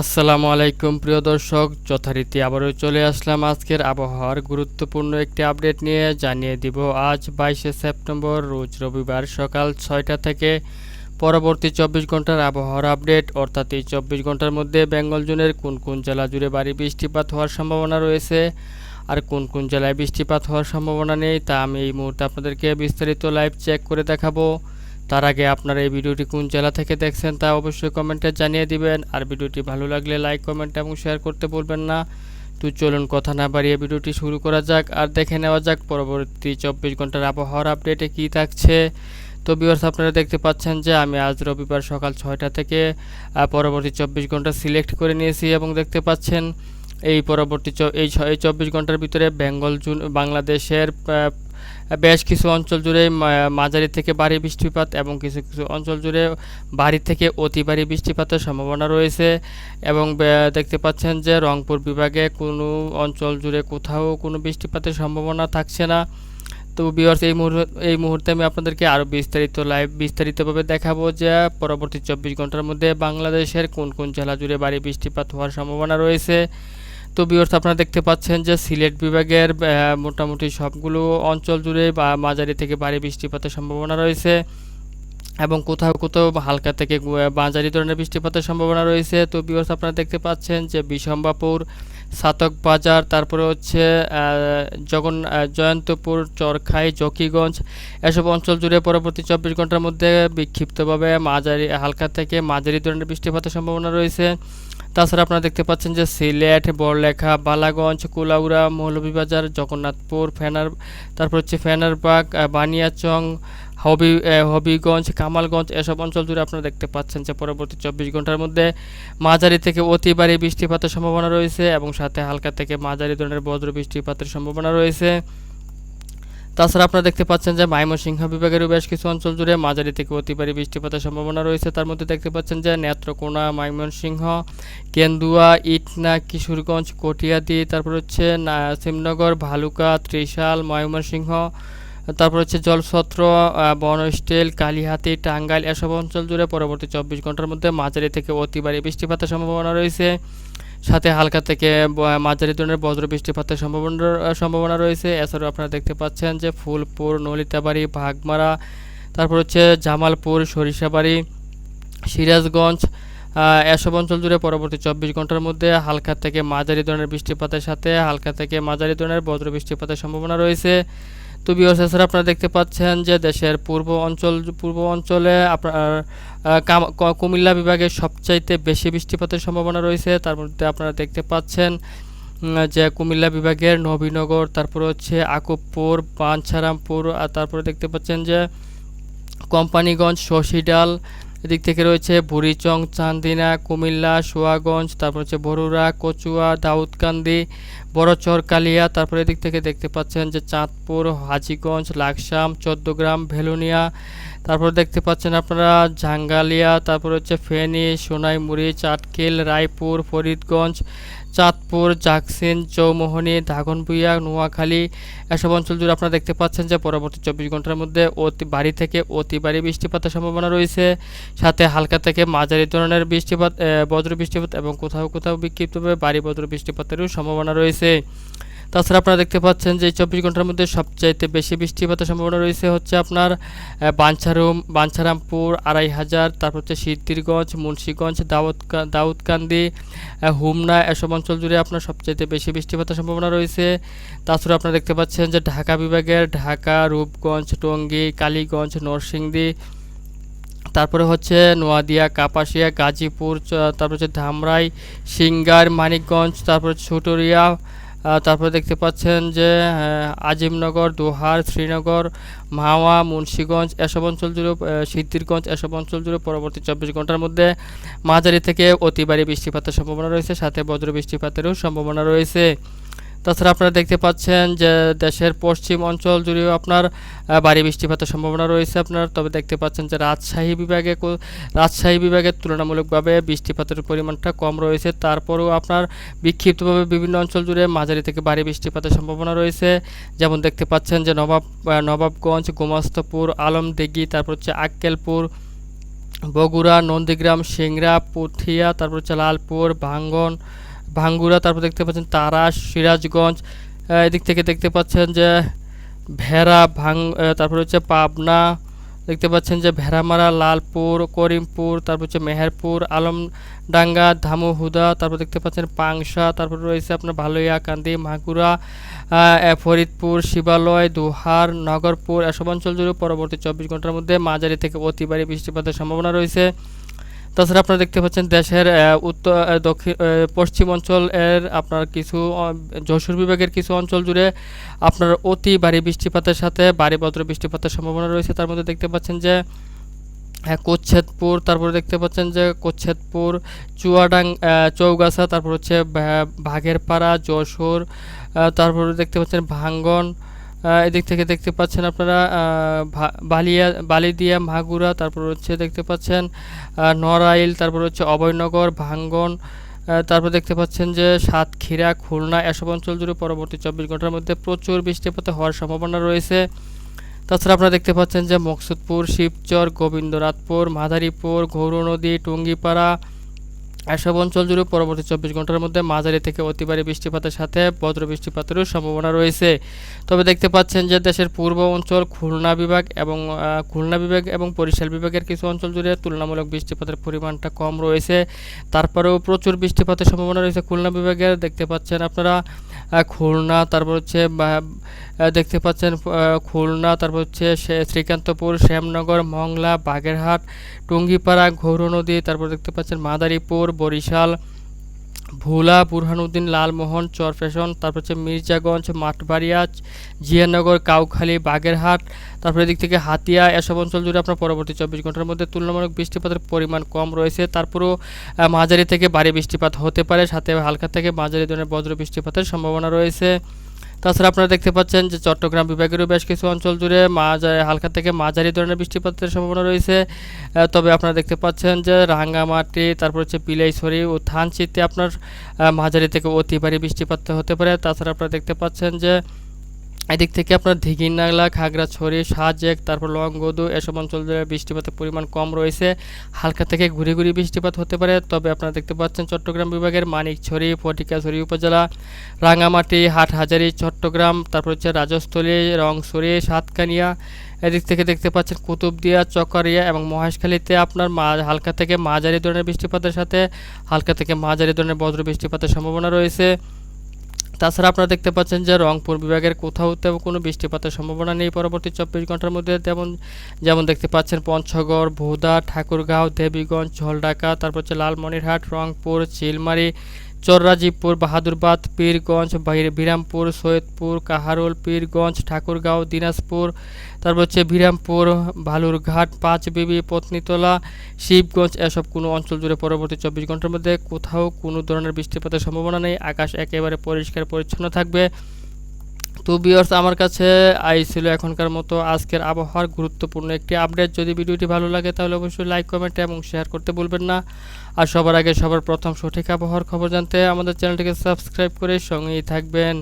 আসসালামু আলাইকুম, প্রিয় দর্শক। যথারীতি আবারও চলে আসলাম আজকের আবহাওয়ার গুরুত্বপূর্ণ একটি আপডেট নিয়ে। জানিয়ে দিব, আজ বাইশে সেপ্টেম্বর, রোজ রবিবার সকাল ছয়টা থেকে পরবর্তী চব্বিশ ঘণ্টার আবহাওয়ার আপডেট। অর্থাৎ এই চব্বিশ ঘণ্টার মধ্যে বেঙ্গল জোনের কোন কোন জেলা জুড়ে ভারী বৃষ্টিপাত হওয়ার সম্ভাবনা রয়েছে আর কোন কোন জেলায় বৃষ্টিপাত হওয়ার সম্ভাবনা নেই, তা আমি এই মুহূর্তে আপনাদেরকে বিস্তারিত লাইভ চেক করে দেখাবো। তার আগে আপনারা এই ভিডিওটি কোন জেলা থেকে দেখছেন তা অবশ্যই কমেন্টে জানিয়ে দিবেন। আর ভিডিওটি ভালো লাগলে লাইক, কমেন্ট এবং শেয়ার করতে বলবেন না। তো চলুন কথা না বাড়িয়ে ভিডিওটি শুরু করা যাক আর দেখে নেওয়া যাক পরবর্তী চব্বিশ ঘণ্টার আবহাওয়ার আপডেটে কী থাকছে। তো বিয়ার্স আপনারা দেখতে পাচ্ছেন যে আমি আজ রবিবার সকাল ছয়টা থেকে পরবর্তী চব্বিশ ঘণ্টা সিলেক্ট করে নিয়েছি এবং দেখতে পাচ্ছেন এই পরবর্তী এই চব্বিশ ঘণ্টার ভিতরে বেঙ্গল জুন বাংলাদেশের বেশ কিছু অঞ্চল জুড়ে মাঝারি থেকে ভারী বৃষ্টিপাত এবং কিছু কিছু অঞ্চল জুড়ে ভারী থেকে অতি ভারী বৃষ্টিপাতের সম্ভাবনা রয়েছে এবং দেখতে পাচ্ছেন যে রংপুর বিভাগে কোনো অঞ্চল জুড়ে কোথাও কোনো বৃষ্টিপাতের সম্ভাবনা থাকছে না। তো বিয়ার্স এই মুহূর্তে এই মুহূর্তে আমি আপনাদেরকে আরও বিস্তারিত লাইভ বিস্তারিতভাবে দেখাবো যে পরবর্তী চব্বিশ ঘণ্টার মধ্যে বাংলাদেশের কোন কোন জেলা জুড়ে ভারী বৃষ্টিপাত হওয়ার সম্ভাবনা রয়েছে। তো বিয়ার্স আপনারা দেখতে পাচ্ছেন যে সিলেট বিভাগের মোটামুটি সবগুলো অঞ্চল জুড়ে বা মাঝারি থেকে ভারী বৃষ্টিপাতের সম্ভাবনা রয়েছে এবং কোথাও কোথাও হালকা থেকে মাঝারি ধরনের বৃষ্টিপাতের সম্ভাবনা রয়েছে। তো বিয়ার্স আপনারা দেখতে পাচ্ছেন যে বিশম্বাপুর সাতক বাজার, তারপরে হচ্ছে জগন জয়ন্তপুর, চরখাই, জকিগঞ্জ, এসব অঞ্চল জুড়ে পরবর্তী চব্বিশ ঘণ্টার মধ্যে বিক্ষিপ্তভাবে মাঝারি, হালকা থেকে মাঝারি ধরনের বৃষ্টিপাতের সম্ভাবনা রয়েছে। তাছাড়া আপনারা দেখতে পাচ্ছেন যে সিলেট, বড়লেখা, বালাগঞ্জ, কুলাউড়া, মৌলভীবাজার, জগন্নাথপুর, ফেনার, তারপর হচ্ছে ফেনারবাগ বানিয়াচং, হবি হবিগঞ্জ, কামালগঞ্জ এসব অঞ্চল জুড়ে আপনারা দেখতে পাচ্ছেন যে পরবর্তী চব্বিশ ঘণ্টার মধ্যে মাঝারি থেকে অতি ভারী বৃষ্টিপাতের সম্ভাবনা রয়েছে এবং সাথে হালকা থেকে মাঝারি ধরনের বজ্র বৃষ্টিপাতের সম্ভাবনা রয়েছে। তাছাড়া আপনারা দেখতে পাচ্ছেন যে ময়মনসিংহ বিভাগেরও বেশ কিছু অঞ্চল জুড়ে মাঝারি থেকে অতি ভারী বৃষ্টিপাতের সম্ভাবনা রয়েছে। তার মধ্যে দেখতে পাচ্ছেন যে নেত্রকোনা, ময়মনসিংহ, কেন্দুয়া, ইটনা, কিশোরগঞ্জ, কটিয়াদি, তারপর হচ্ছে নাসিমনগর ভালুকা, ত্রিশাল, ময়মনসিংহ, তারপর হচ্ছে জলছত্র বনস্টেল, কালিহাতি, টাঙ্গাইল, এসব অঞ্চল জুড়ে পরবর্তী চব্বিশ ঘণ্টার মধ্যে মাঝারি থেকে অতি ভারী বৃষ্টিপাতের সম্ভাবনা রয়েছে। সাথে হালকা থেকে মাঝারি ধরনের বজ্র বৃষ্টিপাতের সম্ভাবনা সম্ভাবনা রয়েছে। এছাড়াও আপনারা দেখতে পাচ্ছেন যে ফুলপুর, নলিতাবাড়ি ভাগমারা তারপর হচ্ছে জামালপুর, সরিষাবাড়ি, সিরাজগঞ্জ এসব অঞ্চল জুড়ে পরবর্তী চব্বিশ ঘণ্টার মধ্যে হালকা থেকে মাঝারি ধরনের বৃষ্টিপাতের সাথে হালকা থেকে মাঝারি ধরনের বজ্র বৃষ্টিপাতের সম্ভাবনা রয়েছে। তো এছাড়া আপনারা দেখতে পাচ্ছেন যে দেশের পূর্ব অঞ্চল, পূর্ব অঞ্চলে আপনার কুমিল্লা বিভাগে সবচাইতে বেশি বৃষ্টিপাতের সম্ভাবনা রয়েছে। তার মধ্যে আপনারা দেখতে পাচ্ছেন যে কুমিল্লা বিভাগের নবীনগর, তারপর হচ্ছে আকুবপুর পাঞ্ছারামপুর আর তারপরে দেখতে পাচ্ছেন যে কোম্পানিগঞ্জ, শশীডাল এদিক থেকে রয়েছে বুড়িচং, চান্দিনা, কুমিল্লা, সোয়াগঞ্জ, তারপর হচ্ছে বরুড়া, কচুয়া, দাউদকান্দি, বড়চর, কালিয়া, তারপর এদিক থেকে দেখতে পাচ্ছেন যে চাঁদপুর, হাজিগঞ্জ, লাকসাম, চোদ্দগ্রাম, ভেলুনিয়া, তারপর দেখতে পাচ্ছেন আপনারা ঝাঙ্গালিয়া, তারপর হচ্ছে ফেনী, সোনাইমুড়ি, চাটকিল, রায়পুর, ফরিদগঞ্জ চাঁদপুর, জাকসিন, চৌমোহনী দাগনভূঞা নোয়াখালী এসব অঞ্চল জুড়ে আপনারা দেখতে পাচ্ছেন যে পরবর্তী চব্বিশ ঘণ্টার মধ্যে অতি বাড়ি থেকে অতি বাড়ি বৃষ্টিপাতের সম্ভাবনা রয়েছে। সাথে হালকা থেকে মাঝারি ধরনের বৃষ্টিপাত বজ্র বৃষ্টিপাত এবং কোথাও কোথাও বিক্ষিপ্তভাবে বাড়ি বজ্র বৃষ্টিপাতেরও সম্ভাবনা রয়েছে। তাছাড়া আপনারা দেখতে পাচ্ছেন যে চব্বিশ ঘণ্টার মধ্যে সবচাইতে বেশি বৃষ্টিপাতের সম্ভাবনা রয়েছে হচ্ছে আপনার বাঞ্ছারুম, বাঞ্ছারামপুর আড়াই হাজার তারপর হচ্ছে সিদ্ধিরগঞ্জ, মুন্সীগঞ্জ দাউদ দাউদকান্দি হুমনা এসব অঞ্চল জুড়ে আপনার সবচাইতে বেশি বৃষ্টিপাতের সম্ভাবনা রয়েছে। তাছাড়া আপনারা দেখতে পাচ্ছেন যে ঢাকা বিভাগের ঢাকা, রূপগঞ্জ, টঙ্গী, কালীগঞ্জ, নরসিংদী, তারপরে হচ্ছে নোয়াদিয়া, কাপাসিয়া, গাজীপুর তারপর হচ্ছে ধামরাই, সিঙ্গার, মানিকগঞ্জ, তারপর ছুটুরিয়া তারপরে দেখতে পাচ্ছেন যে আজিমনগর, দোহার, শ্রীনগর, মাওয়া, মুন্সীগঞ্জ, এসব অঞ্চল জুড়ে সিদ্ধিরগঞ্জ, এসব অঞ্চল জুড়ে পরবর্তী চব্বিশ ঘণ্টার মধ্যে মাঝারি থেকে অতিবারী বৃষ্টিপাতের সম্ভাবনা রয়েছে, সাথে বজ্র বৃষ্টিপাতেরও সম্ভাবনা রয়েছে। তাছাড়া আপনারা দেখতে পাচ্ছেন যে দেশের পশ্চিম অঞ্চল জুড়েও আপনার ভারী বৃষ্টিপাতের সম্ভাবনা রয়েছে আপনার। তবে দেখতে পাচ্ছেন যে রাজশাহী বিভাগে রাজশাহী বিভাগের তুলনামূলকভাবে বৃষ্টিপাতের পরিমাণটা কম রয়েছে। তারপরেও আপনার বিক্ষিপ্তভাবে বিভিন্ন অঞ্চল জুড়ে মাঝারি থেকে ভারী বৃষ্টিপাতের সম্ভাবনা রয়েছে। যেমন দেখতে পাচ্ছেন যে নবাব নবাবগঞ্জ, গোমাস্তপুর, আলমদিঘি, তারপর হচ্ছে আক্কেলপুর, বগুড়া, নন্দীগ্রাম, সিংড়া, পুঠিয়া, তারপর হচ্ছে লালপুর, ভাঙ্গন ভাঙ্গুরা তারপর দেখতে পাচ্ছেন তারাস সিরাজগঞ্জ এদিক থেকে দেখতে পাচ্ছেন যে ভেড়া ভাং তারপর হচ্ছে পাবনা দেখতে পাচ্ছেন যে ভেড়ামারা লালপুর করিমপুর তারপর হচ্ছে মেহেরপুর আলমডাঙ্গা ধামুহুদা তারপর দেখতে পাচ্ছেন পাংশা তারপর রয়েছে আপনার ভালুয়াকান্দি মাগুরা আহ, ফরিদপুর শিবালয় দুহার নগরপুর এসব অঞ্চল জুড়ে পরবর্তী চব্বিশ ঘণ্টার মধ্যে মাঝারি থেকে অতি ভারী বৃষ্টিপাতের সম্ভাবনা রয়েছে। তাছাড়া আপনারা দেখতে পাচ্ছেন দেশের উত্তর দক্ষিণ পশ্চিম অঞ্চল এর আপনার কিছু যশোর বিভাগের কিছু অঞ্চল জুড়ে আপনার অতি ভারী বৃষ্টিপাতের সাথে ভারী বজ্র বৃষ্টিপাতের সম্ভাবনা রয়েছে। তার মধ্যে দেখতে পাচ্ছেন যে কোচ্ছেদপুর তারপরে দেখতে পাচ্ছেন যে কোচ্ছেদপুর চুয়াডাং চৌগাছা, তারপর হচ্ছে ভা- বাঘেরপাড়া যশোর তারপরে দেখতে পাচ্ছেন ভাঙ্গন এদিক থেকে দেখতে পাচ্ছেন আপনারা বালিয়া, বালিদিয়া, মাগুরা, তারপর হচ্ছে দেখতে পাচ্ছেন নড়াইল, তারপর হচ্ছে অভয়নগর, ভাঙ্গন তারপর দেখতে পাচ্ছেন যে সাতক্ষীরা, খুলনা এসব অঞ্চল জুড়ে পরবর্তী চব্বিশ ঘণ্টার মধ্যে প্রচুর বৃষ্টিপাত হওয়ার সম্ভাবনা রয়েছে। তাছাড়া আপনারা দেখতে পাচ্ছেন যে মকসুদপুর, শিবচর, গোবিন্দরাজপুর, মাদারীপুর, গৌরনদী, টুঙ্গিপাড়া এসব অঞ্চল জুড়ে পরবর্তী চব্বিশ ঘণ্টার মধ্যে মাঝারি থেকে অতি ভারী বৃষ্টিপাতের সাথে বজ্র বৃষ্টিপাতেরও সম্ভাবনা রয়েছে। তবে দেখতে পাচ্ছেন যে দেশের পূর্ব অঞ্চল খুলনা বিভাগ এবং খুলনা বিভাগ এবং বরিশাল বিভাগের কিছু অঞ্চল জুড়ে তুলনামূলক বৃষ্টিপাতের পরিমাণটা কম রয়েছে। তারপরেও প্রচুর বৃষ্টিপাতের সম্ভাবনা রয়েছে খুলনা বিভাগের। দেখতে পাচ্ছেন আপনারা খুলনা, তারপর হচ্ছে দেখতে পাচ্ছেন খুলনা, তারপর হচ্ছে শ্রীকান্তপুর, শ্যামনগর, মংলা, বাগেরহাট, টুঙ্গিপাড়া ঘৌর নদী তারপর দেখতে পাচ্ছেন মাদারীপুর, বরিশাল ভোলা, বুরহানুদ্দিন, লালমোহন চরফেশন তারপর হচ্ছে মির্জাগঞ্জ, মাঠবাড়িয়া, জিয়ানগর, কাউখালী, বাগেরহাট, তারপরে এদিক থেকে হাতিয়া, এসব অঞ্চল জুড়ে আপনার পরবর্তী চব্বিশ ঘণ্টার মধ্যে তুলনামূলক বৃষ্টিপাতের পরিমাণ কম রয়েছে। তারপরেও মাঝারি থেকে ভারী বৃষ্টিপাত হতে পারে, সাথে হালকা থেকে মাঝারি ধরনের বজ্র বৃষ্টিপাতের সম্ভাবনা রয়েছে। তাছাড়া আপনারা দেখতে পাচ্ছেন যে চট্টগ্রাম বিভাগেরও বেশ কিছু অঞ্চল জুড়ে মাঝারি হালকা থেকে মাঝারি ধরনের বৃষ্টিপাতের সম্ভাবনা রয়েছে। তবে আপনারা দেখতে পাচ্ছেন যে রাঙ্গামাটি, তারপর হচ্ছে পিলাইছড়ি ও থানচিতে আপনার মাঝারি থেকে অতি ভারী বৃষ্টিপাত হতে পারে। তাছাড়া আপনারা দেখতে পাচ্ছেন যে এদিক থেকে আপনার দিঘির নাগলা খাগড়াছড়ি সাজেক, তারপর লংগদু, এসব অঞ্চল জুড়ে বৃষ্টিপাতের পরিমাণ কম রয়েছে। হালকা থেকে ঘুরে ঘুরে বৃষ্টিপাত হতে পারে, তবে আপনারা দেখতে পাচ্ছেন চট্টগ্রাম বিভাগের মানিকছড়ি, ফটিকাছড়ি উপজেলা, রাঙামাটি, হাটহাজারি, চট্টগ্রাম, তারপর হচ্ছে রাজস্থলী, রংছড়ি, সাতকানিয়া। এদিক থেকে দেখতে পাচ্ছেন কুতুবদিয়া, চকরিয়া এবং মহেশখালীতে আপনার হালকা থেকে মাঝারি ধরনের বৃষ্টিপাতের সাথে, হালকা থেকে মাঝারি ধরনের বজ্র বৃষ্টিপাতের সম্ভাবনা রয়েছে। তাছাড়া আপনারা দেখতে পাচ্ছেন যে রংপুর বিভাগের কোথাও তেমন কোনো বৃষ্টিপাতের সম্ভাবনা নেই। পরবর্তী চব্বিশ ঘণ্টার মধ্যে তেমন যেমন দেখতে পাচ্ছেন পঞ্চগড়, ভোদা, ঠাকুরগাঁও, দেবীগঞ্জ ঝলডাকা তারপর হচ্ছে লালমনিরহাট, রংপুর, চিলমারি চররাজীবপুর, বাহাদুরবাদ, পীরগঞ্জ বিরামপুর, সৈয়দপুর, কাহারুল, পীরগঞ্জ, ঠাকুরগাঁও, দিনাজপুর, তারপর হচ্ছে বিরামপুর, ভালুরঘাট, পাঁচবিবি, পত্নীতলা, শিবগঞ্জ, এসব কোনো অঞ্চল জুড়ে পরবর্তী চব্বিশ ঘণ্টার মধ্যে কোথাও কোনো ধরনের বৃষ্টিপাতের সম্ভাবনা নেই। আকাশ একেবারে পরিষ্কার পরিচ্ছন্ন থাকবে। তো বিয়ার্স আমার কাছে আই ছিল এখনকার মতো আজকের আবহাওয়ার গুরুত্বপূর্ণ একটি আপডেট যদি ভিডিওটি ভালো লাগে, তাহলে অবশ্যই লাইক কমেন্ট এবং শেয়ার করতে ভুলবেন না। আর সবার আগে সবার প্রথম সঠিক আবহাওয়ার খবর জানতে আমাদের চ্যানেলটিকে সাবস্ক্রাইব করে সঙ্গেই থাকবেন।